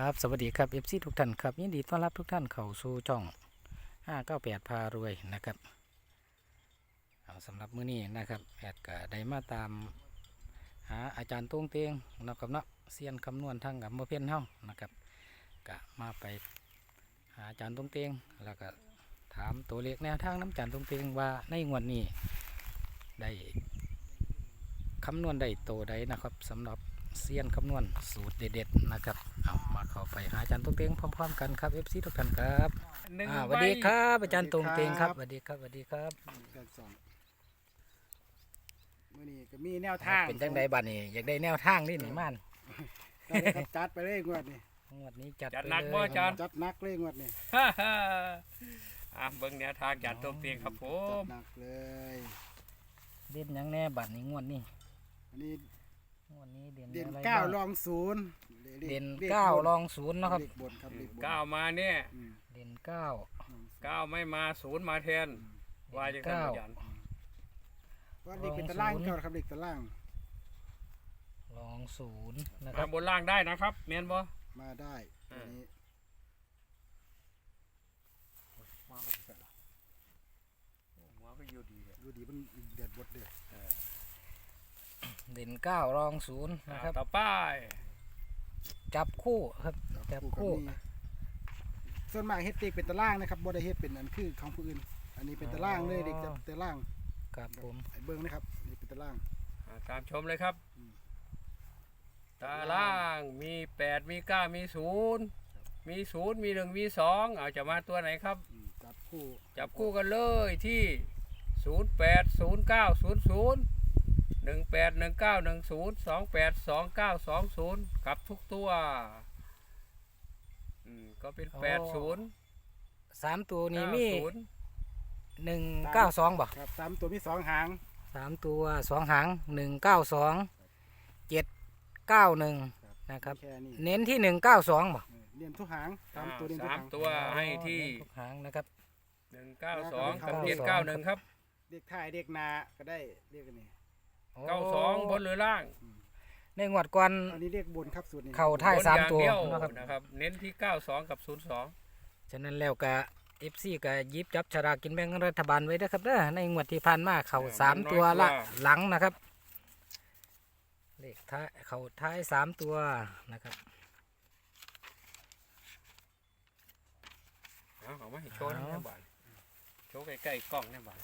ครับ สวัสดีครับเอฟซีทุกท่านครับ ยินดีต้อนรับทุกท่านเข้าสู่ช่อง 598 พารวยนะครับเอาสำหรับมื้อนี้นะครับแอดก็ได้มาตามหาอาจารย์ตุ้งเตียงนะครับเนาะเซียนคำนวณทางกับเมื่อเพี้ยนเฮานะครับก็มาไปหาอาจารย์ตุ้งเตียงแล้วก็ถามตัวเลขแนวทางน้ำอาจารย์ตุ้งเตียงว่าในงวดนี้ได้คำนวณได้โตวใดนะครับสำหรับเซียนคำนวณสูตรเด็ดๆนะครับเอา มาเข้าไปหาอาจารย์ตรงเตงพร้อม ๆ กันครับเอฟซีทุกท่านครับหนึ่งอ่าสใบวัสดีครับอาจารย์ตรงเตงครับสสวัวัสสดีดีคครัรับบสวัสดีครับการสองมื่อนี้ก็มีแนวทางเป็นจังไดบัดนี้อยากได้แนวทางนี่หนิมันได้เลยครับจัดไปเลยงวดนี้งวดนี้จัดจัดไปหนักเลยบ่อาจารย์ จัดหนักเลยงวดนี้ฮ่าฮ่าอะเบิ่งแนวทางจัดตัวเตียงครับผจัมดหนักเลยเด่นหยังแน่บัดนี้งวดนี้อันนี้ง วดนี้เด่นเด่นอะไรเก้าบ้างรองศูนย์ลขเด่นลขเก้าบนรองศูนย์เนาะครับ เลขบนครับเลขบนก้าวมาเนี่ยอืมเด่นเก้ารองศูนย์ก้าวไม่มาศูนย์มาแทนว่าจะทำอาจารย์ว่าเลขเป็นตารางเก่าครับเลขตาราง รองศูนย์นะคมารับ บนล่างได้นะครับแม่นบ่ มาได้อ่า ตัวนี้หัวก็อยู่ดีเลยดูดีมันเด็ดบดเด็ด เด่นเก้ารองศูนย์นะครับ ต่อไปจับคู่ครับ จับคู่กับนี่ส่วนมากเฮ็ดเลขเป็นตารางนะครับบ่ได้เฮ็ดเป็นอันคือของผู้อื่น อันนี้เป็นตารางเลยเด็กจับตารางครับผมไอ้เบิ้งนะครับนี่เป็นตาราง อะตามชมเลยครับ อืม ตารางมีแปดมีเก้ามีศูนย์มีศูนย์มีหนึ่งมีสองเอาจะมาตัวไหนครับ อืมจับคู่จับคู่กันเลยที่ 0 8 0 9 0 0 1 8 1 9 1 0 2 8 2 9 2 0กลับทุกตัวอืมก็เป็นอ๋อ8 0สามตัวนี้9มี0หนึ่งเก้าสองบ่ครับสามตัวมีสองหาง สามตัวสองหางหนึ่งเก้าสองเจ็ดเก้าหนึ่งนะครับ แค่นี้เน้นที่หนึ่งเก้าสองบ่เออเรียนทุกหางสามตัวเรียนทุกสามหางตัวให้ที่เน้นทุกหางนะครับ192กับ92เพียน91ครับ เด็กถ่ายเด็กนาก็ได้เรียกอันนี้ 92บนหรือล่างในงวดก่อนอันนี้เรียกบนครับสูตรนี้เข่าท้ายบนสามอย่างตัวเดียวนะครับนะครับ เน้นที่92กับ02ฉะนั้นแล้วก็เอฟซีก็หยิบจับฉลากกินแบ่งรัฐบาลไว้นะครับเด้อในงวดที่ผ่านมาเข่าสามตัวละหลังนะครับ เลขท้ายเข่าท้ายสามตัวนะครับเอาเอามาให้โชว์นะบ้านโชว์ใกล้ๆกล้องนะบ้าน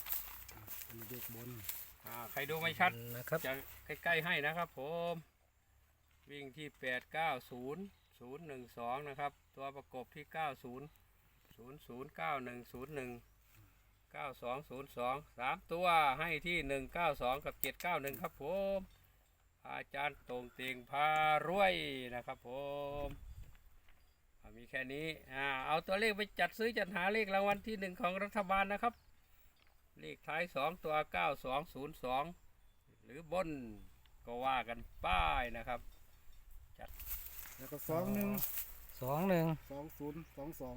อันนี้เด็กบน อ่าใครดูไม่ชัดนะครับจะใกล้ๆให้นะครับ ผม วิ่งที่8 9 0 0 1 2นะครับ ตัวประกบที่9 0 0 0 9 1 0 1 9 2 0 2 3ตัวให้ที่1 9 2กับ7 9 1ครับผม อาจารย์ตรงเตียงพารวยนะครับผมอ่ามีแค่นี้อ่าเอาตัวเลขไปจัดซื้อจัดหาเลขรางวัลที่หนึ่งของรัฐบาลนะครับ เลขท้ายสองตัวเก้าสองศูนย์สองหรือบนก็ว่ากันป้ายนะครับแล้วก็สองหนึ่งสองหนึ่งสองศูนย์สองสอง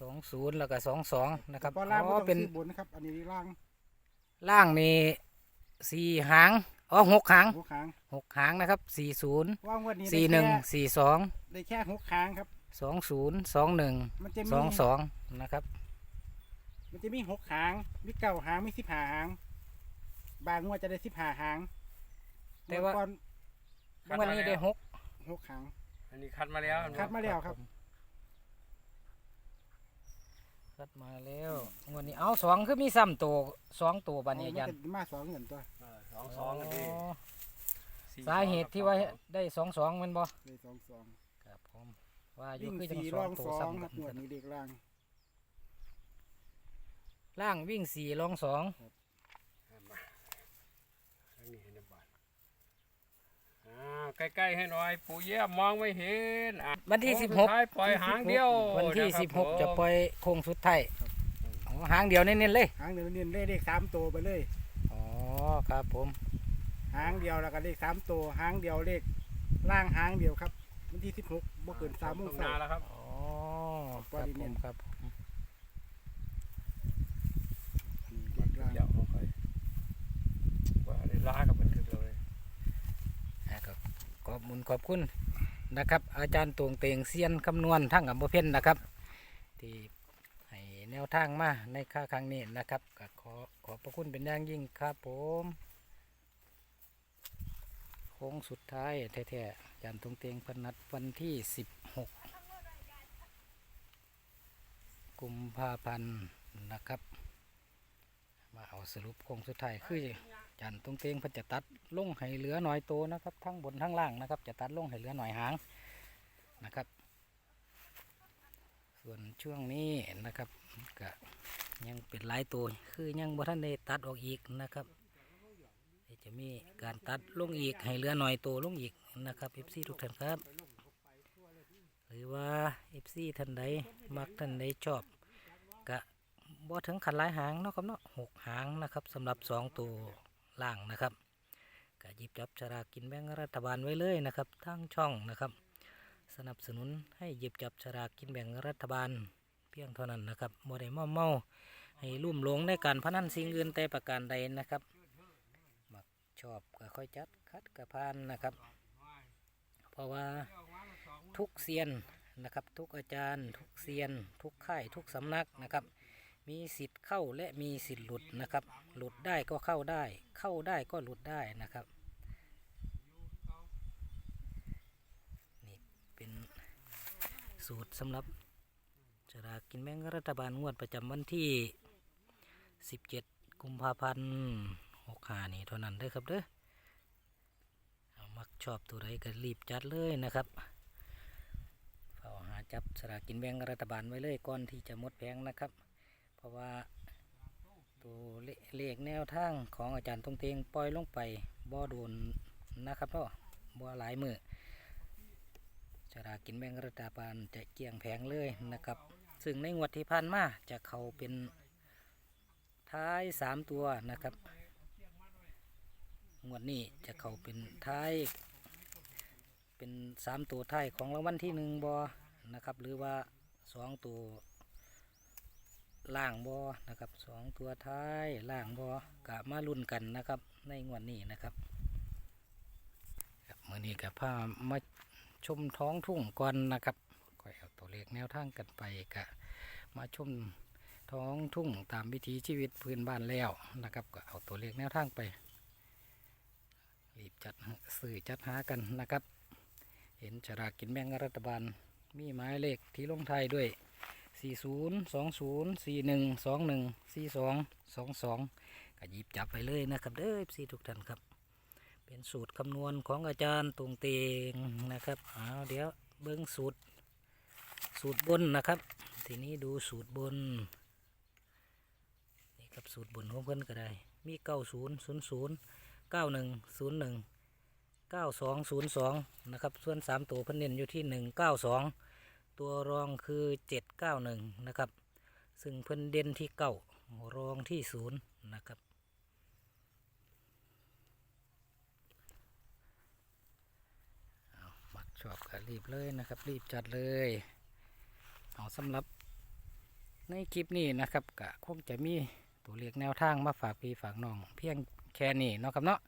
สองศูนย์แล้วก็สองสองนะครับพอล่างอ๋ก็อต้องเป็นซื้อบนนะครับ อันนี้ล่างล่างนี่สี่หางอ๋อหกหางหัวหางหกหางนะครับสี่ศูนย์ว่างวันนี้ได้สี่หนึ่งแค่สี่สองได้แค่หกหางครับสองศูนย์สองหนึ่งมันจะสมีองสองนะครับ มันจะมีหกหาง มีเก้าหาง มีสิบห้าหาง บางงวดจะได้สิบห้าหางแต่ว่างก่อนคัดวันมานี้แล้วได้หกหกหาง อันนี้คัดมาแล้วนะคัดมาแล้วครับ คัดมาแล้ววันนี้เอาสองคือมีซ้ำตัวสองตัวบันนี้อาจารย์มันก็มาสองเงินตัวเออสองสองกันดีอ๋อสี่สาเหตุที่ว่าได้สองสองแมันบ่เลยสองสองครับผมว่าอยู่วิ่งคือจังสี่สรอองงตัวสองซ้ำคกัรับงวดนนี้เด็กล่าง ล่างวิ่งสี่รองสองเอามาทางนี้ให้นะบ้านอ่าใกล้ๆให้หน่อย ปู่เยี่ยมมองไม่เห็นอะวันที่โค้สิงบหกท้ายปล่อยหางเดียววันที่นะครับสิบหกผมจะปล่อยโค้งสุดท้ายอ๋อหางเดียวเน้นๆเลยหางเดียวเรียนเลขสามตัวไปเลยอ๋อครับผม หางเดียวแล้วก็เลขสามตัวหางเดียวเลขล่างหางเดียวครับวันที่สิบหกบ่เกินสามโมงตรงเช้านาแล้วครับอ๋อคปล่รัอยบเน้ผมนครับผม นี่เด็กล่าง เดี๋ยวเอาไปว่าได้ ล้ากับมันคือเลยอะครับขอบมุนขอบคุณนะครับ อาจารย์ตวงเตงเซียนคำนวณทั้งอำเภอเพ็ญนะครับ ที่ให้แนวทางมาในค่าครั้งนี้นะครับก็ขอขอบพระคุณเป็นอย่างยิ่งครับผมโค้งสุดท้ายแท้ๆอาจารย์ตวงเตงพนัดวันที่ 16 กุมภาพันธ์นะครับ มาเอาสรุปโค้งสุดท้ายคือ จารย์ตวงเตงเพิ่นจะตัดลงให้เหลือหน่อยโตวนะครับ ทั้งบนทั้งล่างนะครับ จะตัดลงให้เหลือหน่อยหางนะครับ ส่วนช่วงนี้นะครับก็ยังเป็นหลายตัวคือยังบ่ทันได้ตัดออกอีกนะครับจะมีการตัดลงอีกให้เหลือหน่อยตัวลงอีกนะครับ FC ทุกท่านครับ หรือว่า FC ท่านใดมักท่านใดชอบก็บ่ถึงขันหลายหางเนาะครับเนาะหกหางนะครับสำหรับสองตัว ล่างนะครับก็หยิบจับฉลากกินแบ่งรัฐบาลไว้เลยนะครับทั้งช่องนะครับ สนับสนุนให้หยิบจับฉลากกินแบ่งรัฐบาล เพียงเท่านั้นนะครับบ่ได้เมาเมาให้ลุ่มหลงในการพนันสิ่งอื่นแต่ประการใดนะครับมักชอบก็ค่อยจัดคัดกระพานนะครับ เพราะว่าทุกเซียนนะครับ ทุกอาจารย์ ทุกเซียน ทุกค่ายทุกสำนักนะครับ มีสิทธิ์เข้าและมีสิทธิ์หลุดนะครับ หลุดได้ก็เข้าได้ เข้าได้ก็หลุดได้นะครับ นี่เป็นสูตรสำหรับสลากกินแบ่งรัฐบาลงวดประจำวันที่ 17 กุมภาพันธ์65นี่เท่านั้นเด้อครับเด้อเอามักชอบตัวใดก็รีบจัดเลยนะครับเฝ้าหาจับสลากกินแบ่งรัฐบาลไว้เลยก่อนที่จะหมดแผงนะครับ ราะว่าตัวเลเลขแนวทางของอาจารย์ตรงเตงปล่อยลงไปบ่โดนนะครับเนาะบ่หลายมือสลากกินแบ่งรัฐบาลจะเกลี่ยงแผงเลยนะครับ ซึ่งในงวดที่ผ่านมาจะเขาเป็นท้ายสามตัวนะครับงวดนี้จะเขาเป็นท้าย เป็นสามตัวท้ายของรางวัลที่หนึ่งบอนะครับ หรือว่าสองตัว ล่างบอนะครับสองตัวท้ายล่างบอกะมาลุ้นกันนะครับ ในงวดนี้นะครับครับมื่อนี้กับพามาชมท้องทุ่งก่อนนะครับก็เอาตัวเลขแนวทางกันไปกะมาชมท้องทุ่งตามวิถีชีวิตพื้นบ้านแล้วนะครับ ก็เอาตัวเลขแนวทางไปรีบจัดสื่อจัดหากันนะครับ เห็นฉลากกินแบ่งรัฐบาลมีหมายเลขที่ลงไทยด้วย 40 20 41 21 42 22ก็หยิบจับไปเลยนะครับเด้อพี่ทุกท่านครับ เป็นสูตรคำนวณของอาจารย์ตรงเตงนะครับเอาเดี๋ยวเบิ้งสูตร สูตรบนนะครับ ทีนี้ดูสูตรบนนี่ครับสูตรบนของเพิ่อนก็ได้ มีเก้าศูนย์ศูนย์ศูนย์เก้าหนึ่งศูนย์หนึ่งเก้าสองศูนย์สองนะครับ ส่วนสามตัวเพิ่นเน้นอยู่ที่หนึ่งเก้าสอง ตัวรองคือเจ็ดเก้าหนึ่งนะครับ ซึ่งเพิ่นเด่นที่เก้ารองที่ศูนย์นะครับ เอามักชอบก็รีบเลยนะครับ รีบจัดเลย เอาสำหรับในคลิปนี้นะครับก็คงจะมีตัวเลขแนวทางมาฝากพี่ฝากน้อง เพียงแค่นี้เนาะครับเนาะ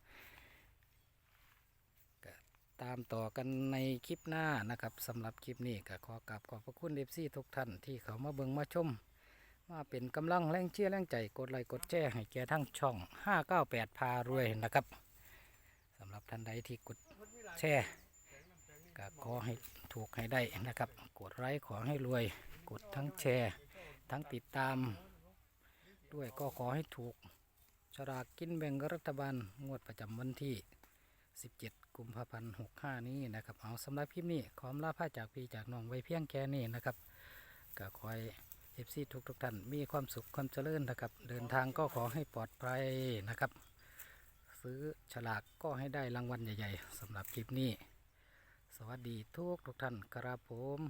ตามต่อกันในคลิปหน้านะครับสำหรับคลิปนี้ก็ขอกราบขอบพระคุณเอฟซีทุกท่านที่เขามาเบิ่งมาชม มาเป็นกำลังแรงเชียร์แรงใจกดไลค์กดแชร์ให้แก่ทั้งช่อง 598 พารวยนะครับสำหรับท่านใดที่กดแชร์ก็ขอให้ถูกให้ได้นะครับ กดไลค์ขอให้รวย กดทั้งแชร์ ทั้งติดตาม ด้วยก็ขอให้ถูกฉลากกินแบ่งรัฐบาลงวดประจำวันที่ 17 กุมภาพันธ์65นี้นะครับเอาสำหรับคลิปนี้ขอมลาผ้าจากพี่จากน้องไว้เพียงแค่นี้นะครับก็คอยเอฟซีทุกทุกๆท่านมีความสุขความเจริญนะครับ เดินทางก็ขอให้ปลอดภัยนะครับ ซื้อฉลากก็ให้ได้รางวัลใหญ่ ๆสำหรับคลิปนี้ สวัสดีทุกทุกท่านครับผม